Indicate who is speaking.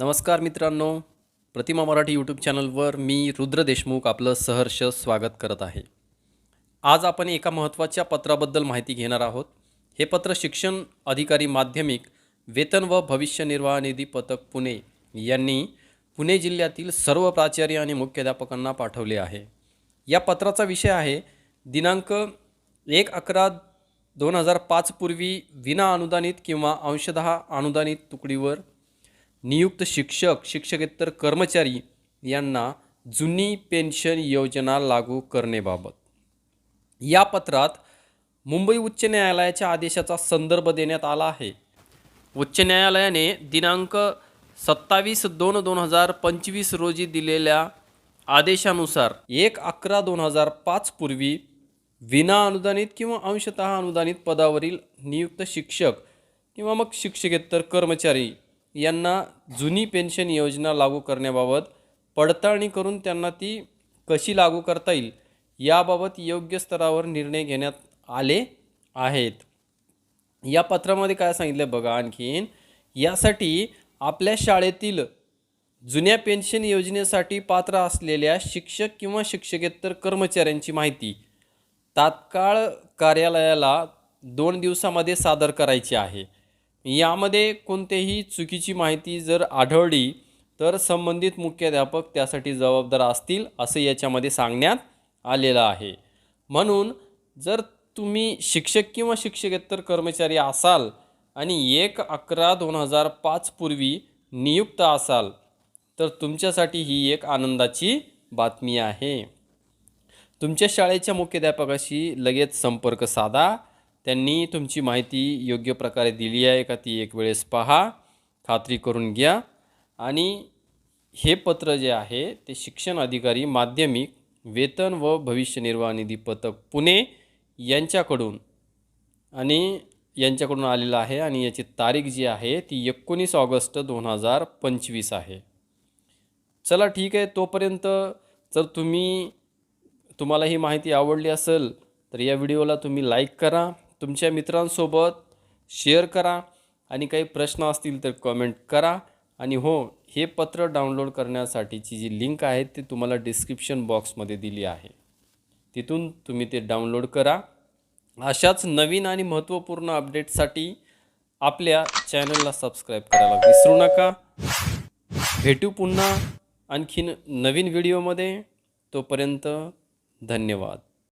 Speaker 1: नमस्कार मित्रांनो. प्रतिमा मराठी यूट्यूब चॅनलवर मी रुद्र देशमुख आपलं सहर्ष स्वागत करत आहे. आज आपण एका महत्त्वाच्या पत्राबद्दल माहिती घेणार आहोत. हे पत्र शिक्षण अधिकारी माध्यमिक वेतन व भविष्य निर्वाह निधी पथक पुणे यांनी पुणे जिल्ह्यातील सर्व प्राचार्य आणि मुख्याध्यापकांना पाठवले आहे. या पत्राचा विषय आहे दिनांक एक अकरा दोन हजार पाचपूर्वी विना अनुदानित किंवा अंशतः अनुदानित तुकडीवर नियुक्त शिक्षक शिक्षकेतर कर्मचारी यांना जुनी पेन्शन योजना लागू करणेबाबत या पत्रात मुंबई उच्च न्यायालयाच्या आदेशाचा संदर्भ देण्यात आला आहे. उच्च न्यायालयाने दिनांक सत्तावीस दोन दोन हजार पंचवीस रोजी दिलेल्या आदेशानुसार एक अकरा दोन हजार पाच पूर्वी विना अनुदानित किंवा अंशतः अनुदानित पदावरील नियुक्त शिक्षक किंवा मग शिक्षकेतर कर्मचारी यांना जुनी पेन्शन योजना लागू करण्याबाबत पडताळणी करून त्यांना ती कशी लागू करता येईल याबाबत योग्य स्तरावर निर्णय घेण्यात आले आहेत. या पत्रामध्ये काय सांगितलं बघा आणखीन. यासाठी आपल्या शाळेतील जुन्या पेन्शन योजनेसाठी पात्र असलेल्या शिक्षक किंवा शिक्षकेतर कर्मचाऱ्यांची माहिती तात्काळ कार्यालयाला दोन दिवसामध्ये सादर करायची आहे. यामध्ये कोणतेही चुकीची माहिती जर आढळली तर संबंधित मुख्याध्यापक त्यासाठी जबाबदार असतील असं याच्यामध्ये सांगण्यात आलेलं आहे. म्हणून जर तुम्ही शिक्षक किंवा शिक्षकेतर कर्मचारी असाल आणि एक अकरा दोन हजार पाचपूर्वी नियुक्त असाल तर तुमच्यासाठी ही एक आनंदाची बातमी आहे. तुमच्या शाळेच्या मुख्याध्यापकाशी लगेच संपर्क साधा. त्यांनी तुमची माहिती योग्य प्रकारे दिली आहे का ती एक वेळेस पहा खात्री करून घ्या. आणि हे पत्र जे आहे ते शिक्षण अधिकारी माध्यमिक वेतन व भविष्य निर्वाह निधी पथक पुणे यांच्याकडून आणि यांच्याकडून आलेलं आहे आणि याची तारीख जी आहे ती एकोणीस ऑगस्ट दोन हजार पंचवीस आहे. चला ठीक आहे तोपर्यंत जर तुम्ही तुम्हाला ही माहिती आवडली असेल तर या व्हिडिओला तुम्ही लाईक करा. तुमच्या मित्रांसोबत शेअर करा आणि काही प्रश्न असतील तर कमेंट करा. आणि हो हे पत्र डाउनलोड करण्यासाठीची जी लिंक आहे ती तुम्हाला डिस्क्रिप्शन बॉक्समध्ये दिली आहे. तिथून तुम्ही ते डाउनलोड करा. अशाच नवीन आणि महत्त्वपूर्ण अपडेटसाठी आपल्या चॅनलला सबस्क्राईब करायला विसरू नका. भेटू पुन्हा आणखीन नवीन व्हिडिओमध्ये तोपर्यंत धन्यवाद.